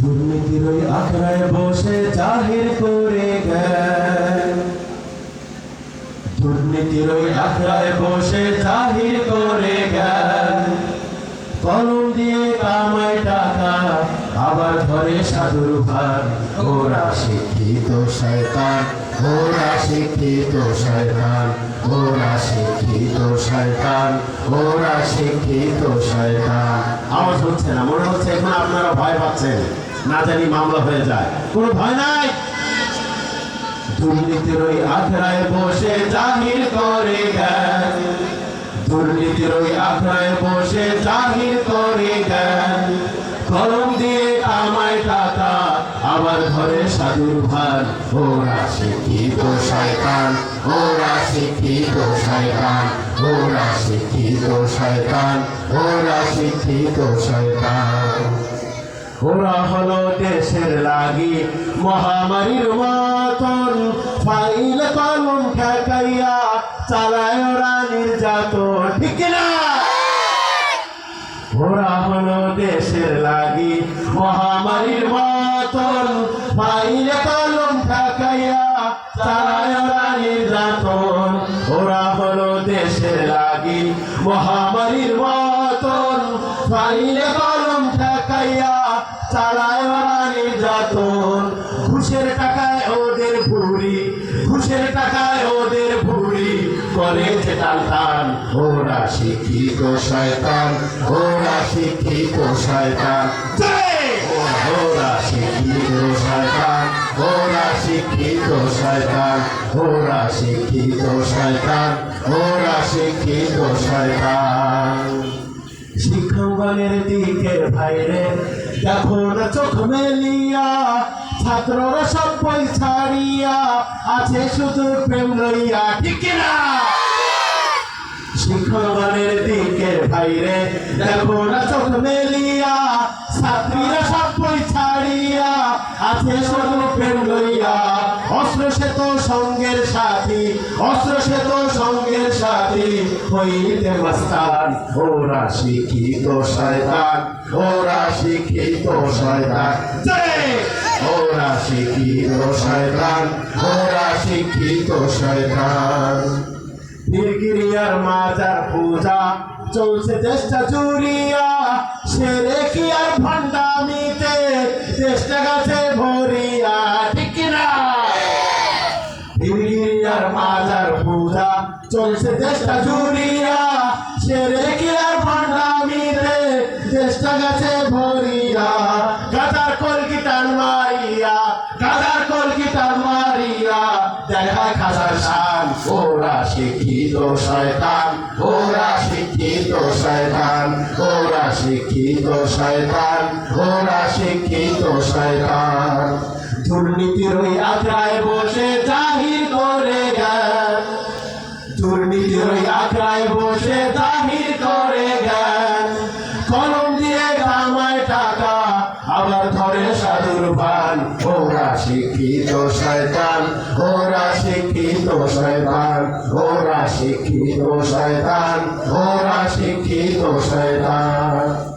দুর্নীতির ওই আখড়ায় বসে জাহির করে দুর্নীতির ওই আখড়ায় বসে জাহির করে কলম দিয়ে কামায় টাকা, আবার ধরে সাধুর ভার। ওরা শিক্ষিত শয়তান ওরা শিক্ষিত শয়তান ওরা শিক্ষিত শয়তান ওরা শিক্ষিত শয়তান। আওয়াজ হচ্ছে না, মনে হচ্ছে এখন আপনারা ভয় পাচ্ছেন, না জানি মামলা হয়ে যায়। কোনো ভয় নাই? দুর্নীতির ওই আখড়ায় বসে জাহির করে দুর্নীতির ওই আখড়ায় বসে জাহির করে কলম দিয়ে কামায় টাকা, আবার ধরে সাধুর ভার। ওরা শিক্ষিত শয়তান, ওরা শিক্ষিত শয়তান। ওরা শিক্ষিত শয়তান, ওরা শিক্ষিত শয়তান। ওরা হলো দেশের লাগি, মহামারীর মতন ফাইল, কলম ঠেকাইয়া চালায় ওরা নির্যাতন, ঠিক না ওরা হলো দেশের লাগি, মহামারীর মতন ফাইল দেশের লাগি মহামারীর মতন। ফাইলে কলম ঠেকাইয়া চালায় ওরা নির্যাতন ঘুষের টাকায় ওদের ভুড়ি, ঘুষের টাকায় ওদের ভুড়ি। করে যে টান টান ওরা শিক্ষিত শয়তান, ওরা শিক্ষিত শয়তান। শয়তান, ওরা শিক্ষিত শয়তান, ওরা শিক্ষিত শয়তান। শিক্ষকগণের দিকে ভাইরে দেখো না চোখ মেলিয়া, ছাত্ররা সব বই ছাড়িয়া আছে শুধু প্রেম লইয়া, ঠিক না শিক্ষকগণের দিকে ভাইরে দেখো না চোখ মেলিয়া, ছাত্রীরা সব বই ছাড়িয়া আছে শুধু প্রেম লইয়া অস্ত্র সে তো সঙ্গের সাথী অস্ত্র সে তো সঙ্গের সাথী, হইতে মাস্তান ওরা শিক্ষিত শয়তান ওরা শিক্ষিত শয়তান। ওরা শিক্ষিত শয়তান ওরা শিক্ষিত শয়তান। নির্গিরিয়ার মাজার পূজা, চলছে দেশটা জুড়িয়া চলছে দেশটা জুড়িয়া সেরে কি আর ভণ্ডামিতে দেশটা গাছে ভরিয়া। গাজার কলকি টান মারিয়া, গাজার কলকি টান মারিয়া। দেখায় খাজার শান, ওরা শিক্ষিত শয়তান, ওরা শিক্ষিত শয়তান, ওরা শিক্ষিত শয়তান, ওরা শিক্ষিত শয়তান। দুর্নীতির ওই আগ্রায় জাহির করে গেল কলম দিয়ে কামায় টাকা, আবার ধরে সাধুর পান ওরা শিক্ষিত শয়তান, ওরা শিক্ষিত শয়তান, ওরা শিক্ষিত শয়তান, ওরা শিক্ষিত শয়তান।